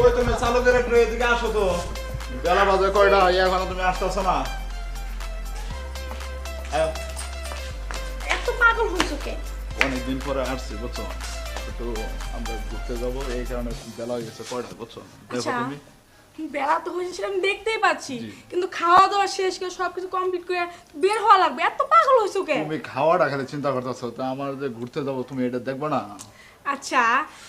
কই তুমি চালকের একটু এদিকে আসো তো? বেলা বাজে কয়টা? এখনও তুমি আসতেছো না? এত পাগল হয়েছো কে? অনেকদিন পরে আসছি বুঝছ? একটু আমরা ঘুরতে যাব এই কারণে বেলা হয়ে গেছে কয়টা বুঝছ? দেখো আচ্ছা তুমি। বেলা তো হয়েছে সেটা আমি দেখতেই পাচ্ছি কিন্তু খাওয়া দাওয়া শেষ করে সবকিছু কমপ্লিট করে বের হওয়া লাগবে এত পাগল হয়েছো কে? তুমি খাওয়াটা খালি চিন্তা করতেছো তা আমার যে ঘুরতে যাব তুমি এটা দেখবে না? আচ্ছা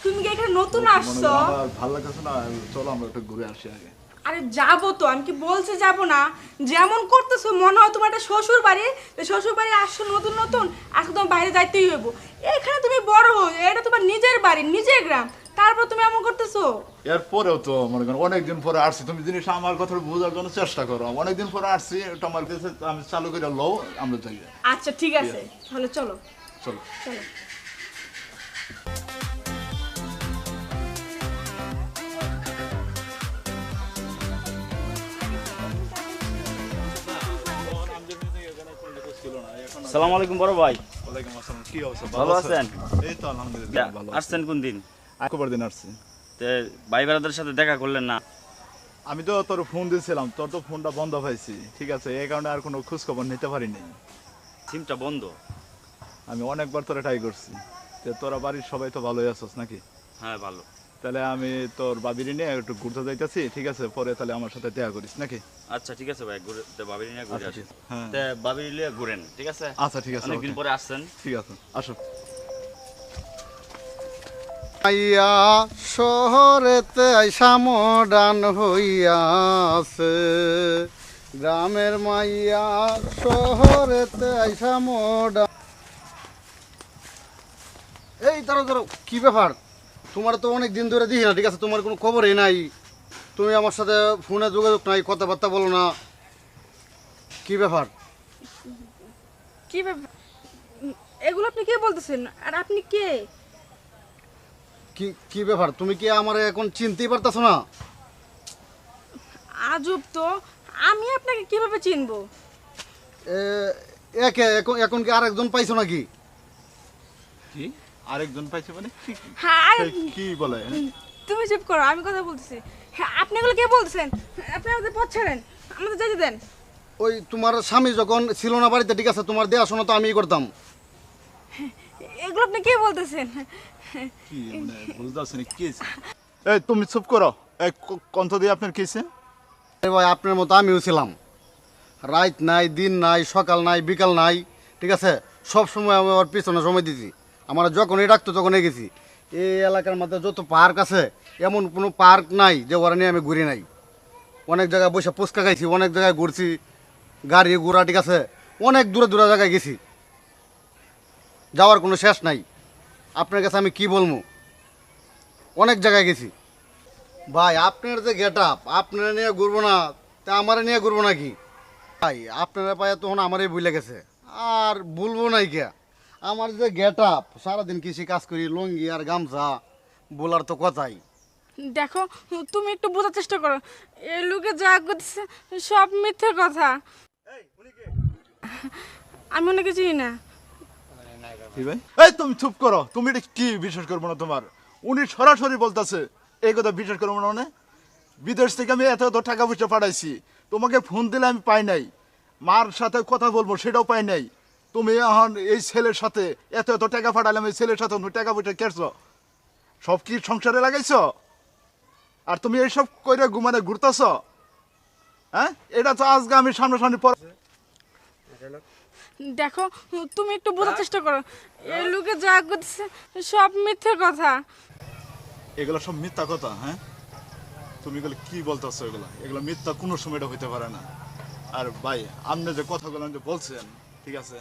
তুমি কি এখানে নতুন আসছো? ভালো লাগছে না? চলো আমরা একটু ঘুরে আসি আগে। আরে যাব তো আমি কি বলছে যাব না? যেমন করতেছো মনে হয় তোমার একটা শ্বশুর বাড়ি তো শ্বশুর বাড়ি আসছো নতুন নতুন আজকে তোমার বাইরে যাইতেই হইব। এখানে তুমি বড় হো এটা তোমার নিজের বাড়ি নিজের গ্রাম। তারপর তুমি এমন করতেছো? এরপরেও তো মনে করো অনেকদিন পরে আসছি। তুমি জিনিস আমার কথা বোঝার জন্য চেষ্টা করো। অনেকদিন পরে আসছি এটা আমার কাছে আমি চালু করে লও আমরা যাই। আচ্ছা ঠিক আছে। তাহলে চলো। চলো। চলো। সালাম আলাইকুম বড় ভাই। ওয়ালাইকুম আসসালাম কি অবস্থা? ভালো আছেন? এই তো আলহামদুলিল্লাহ ভালো আসছেন কোন দিন? দিন আসছি। তে ভাই সাথে দেখা করলেন না? আমি তো তোর ফোন দিয়েছিলাম তোর তো ফোনটা বন্ধ পাইছি ঠিক আছে? এই কারণে আর কোনো খোঁজ খবর নিতে পারিনি। সিমটা বন্ধ? আমি অনেকবার তোরা ট্রাই করছি। তো তোরা বাড়ির সবাই তো ভালোই আছোস নাকি? হ্যাঁ ভালো। তাহলে আমি তোর বাবির নিয়ে একটু ঘুরতে যাইতেছি। ঠিক আছে পরে তাহলে আমার সাথে দেখা করিস নাকি? আচ্ছা ঠিক আছে ভাই ঘুরে বাবির নিয়ে ঘুরে আচ্ছা, আসি। ঠিক আছে। হ্যাঁ। তে বাবির নিয়ে ঘুরেন ঠিক আছে? আচ্ছা ঠিক আছে অনেকদিন. পরে আসছেন। ঠিক আছে আসো। আইয়া শহরেতে আইসা মডান হইয়াছে। গ্রামের মাইয়া শহরেতে আইসা মডান এই ধরো ধরো কি ব্যাপার? তোমার তো অনেক দিন ধরে দিই না ঠিক আছে? তোমার কোনো খবরই নাই। তুমি আমার সাথে ফোনে যোগাযোগ নাই কথাবার্তা বলো না। কি ব্যাপার? কি ব্যাপার? এগুলো আপনি কে বলতেছেন? আর আপনি কে? কি কি ব্যাপার? তুমি কি আমার এখন চিনতেই পারতেছো না? আজব তো। আমি আপনাকে কীভাবে চিনবো? এ, একে এখন এখন কি আরেকজন পাইছো নাকি? কি? আরেকজন পাইছে মানে? কি- হ্যাঁ বলে হ্যাঁ? তুমি চুপ করো আমি কথা বলতেছি। হ্যাঁ আপনি এগুলো কে বলতেছেন? আপনি আমাদের পথ ছাড়েন আমাদের যেতে দেন। ওই তোমার স্বামী যখন ছিল না বাড়িতে ঠিক আছে তোমার দেওয়া তো আমিই করতাম। এগুলো আপনি কে বলতেছেন? কি মানে কি এই তুমি চুপ করো। এই ক- কণ্ঠ দিয়ে আপনার কি? ভাই আপনার মতো আমিও ছিলাম। রাত নাই দিন নাই সকাল নাই বিকাল নাই ঠিক আছে? সব সময় আমি আমার পিছনে সময় দিছি। আমার যখনই ডাকতো তখনই গেছি। এই এলাকার মধ্যে যত পার্ক আছে, এমন কোনো পার্ক নাই যে ওরা নিয়ে আমি ঘুরি নাই। অনেক জায়গায় বসে পুচকা খাইছি, অনেক জায়গায় ঘুরছি, গাড়ি ঘোড়া ঠিক আছে, অনেক দূরে দূরে জায়গায় গেছি। যাওয়ার কোনো শেষ নাই। আপনার কাছে আমি কি বলব? অনেক জায়গায় গেছি। ভাই, আপনার যে গেট আপ আপনারা নিয়ে ঘুরবো না, তা আমার নিয়ে ঘুরবো নাকি? ভাই, আপনারা পায়ে তখন আমারই ভুলে গেছে। আর বলব নাই কে? আমার যে গেট আপ সারাদিন কৃষি কাজ করি লুঙ্গি আর গামছা বলার তো কথাই। দেখো তুমি একটু বোঝার চেষ্টা করো। এই লোকে যা করছে সব মিথ্যে কথা। আমি ওনাকে চিনি না। এই তুমি চুপ করো। তুমি এটা কি বিশ্বাস করব না তোমার? উনি সরাসরি বলতেছে এই কথা বিশ্বাস করব না মানে? বিদেশ থেকে আমি এত এত টাকা পয়সা পাঠাইছি। তোমাকে ফোন দিলে আমি পাই নাই। মার সাথে কথা বলব সেটাও পাই নাই। তুমি এখন এই ছেলের সাথে এত এত টাকা পাঠালাম এই ছেলের সাথে তুমি টাকা পয়সা কেটছ সব কি সংসারে লাগাইছ? আর তুমি এইসব কইরা ঘুমানে ঘুরতেছ? হ্যাঁ? এটা তো আজকে আমি সামনাসামনি পর দেখো তুমি একটু বোঝার চেষ্টা করো। এই লোকে যা করতেছে সব মিথ্যে কথা। এগুলো সব মিথ্যা কথা হ্যাঁ? তুমি এগুলো কি বলতেছো এগুলো? এগুলো মিথ্যা কোনো সময় এটা হইতে পারে না। আর ভাই আপনি যে কথাগুলো যে বলছেন ঠিক আছে?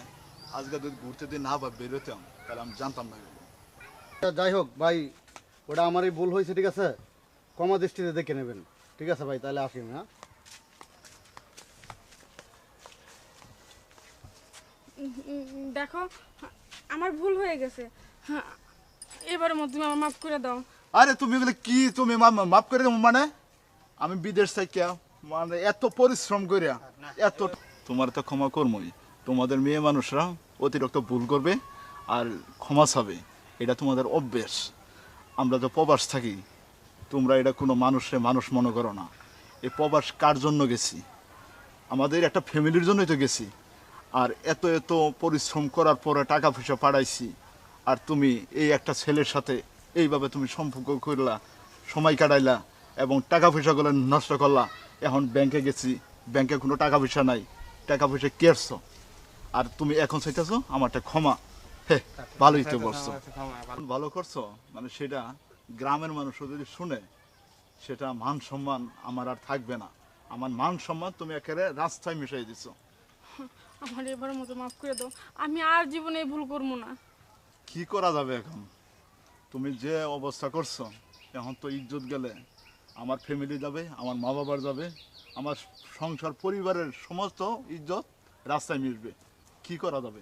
আজকে যদি ঘুরতে দিন না বা বেরোতাম তাহলে আমি জানতাম না তা যাই হোক ভাই ওটা আমারই ভুল হয়েছে ঠিক আছে? কমা দৃষ্টিতে দেখে নেবেন। ঠিক আছে ভাই তাহলে আসি হ্যাঁ? দেখো আমার ভুল হয়ে গেছে। হ্যাঁ, এবারের মধ্যে আমার মাফ করে দাও। আরে তুমি এগুলো কি? তুমি মা- মাফ করে দেবো মানে? আমি বিদেশ থেকে মানে এত পরিশ্রম করিয়া এত তোমার তো ক্ষমা কর্মই। তোমাদের মেয়ে মানুষরা অতিরিক্ত ভুল করবে আর ক্ষমা চাবে। এটা তোমাদের অভ্যেস। আমরা তো প্রবাস থাকি। তোমরা এটা কোনো মানুষে মানুষ মনে করো না। এই প্রবাস কার জন্য গেছি? আমাদের একটা ফ্যামিলির জন্যই তো গেছি। আর এত এত পরিশ্রম করার পরে টাকা পয়সা পাঠাইছি। আর তুমি এই একটা ছেলের সাথে এইভাবে তুমি সম্পর্ক করলা, সময় কাটাইলা এবং টাকা পয়সাগুলো নষ্ট করলা। এখন ব্যাংকে গেছি। ব্যাংকে কোনো টাকা পয়সা নাই। টাকা পয়সা কেরছো আর তুমি এখন চাইতেছো আমারটা ক্ষমা। হে ভালোই তো বলছো ভালো করছ? মানে সেটা গ্রামের মানুষ যদি শুনে সেটা মান সম্মান আমার আর থাকবে না। আমার মান সম্মান তুমি একেবারে রাস্তায় মিশাই দিছো। আমার এবার মতো মাফ করে দাও। আমি আর জীবনে ভুল করব না। কি করা যাবে এখন? তুমি যে অবস্থা করছ এখন তো ইজ্জত গেলে আমার ফ্যামিলি যাবে আমার মা বাবার যাবে আমার সংসার পরিবারের সমস্ত ইজ্জত রাস্তায় মিশবে। কি করা যাবে?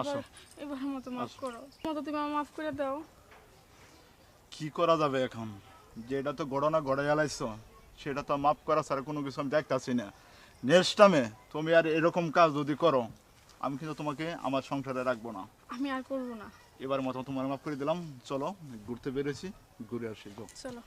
আসো। এবার মতো মাফ করো। মতো তুমি আমার মাফ করে দাও। কি করা যাবে এখন? যেটা তো ঘটনা ঘটে গেলাইছো সেটা তো মাফ করা ছাড়া কোনো কিছু আমি দেখতেছি না। নেক্সট টাইমে তুমি আর এরকম কাজ যদি করো আমি কিন্তু তোমাকে আমার সংসারে রাখব না। আমি আর করব না। এবার মতো তোমার মাফ করে দিলাম। চলো ঘুরতে বেরোছি ঘুরে আসি গো চলো।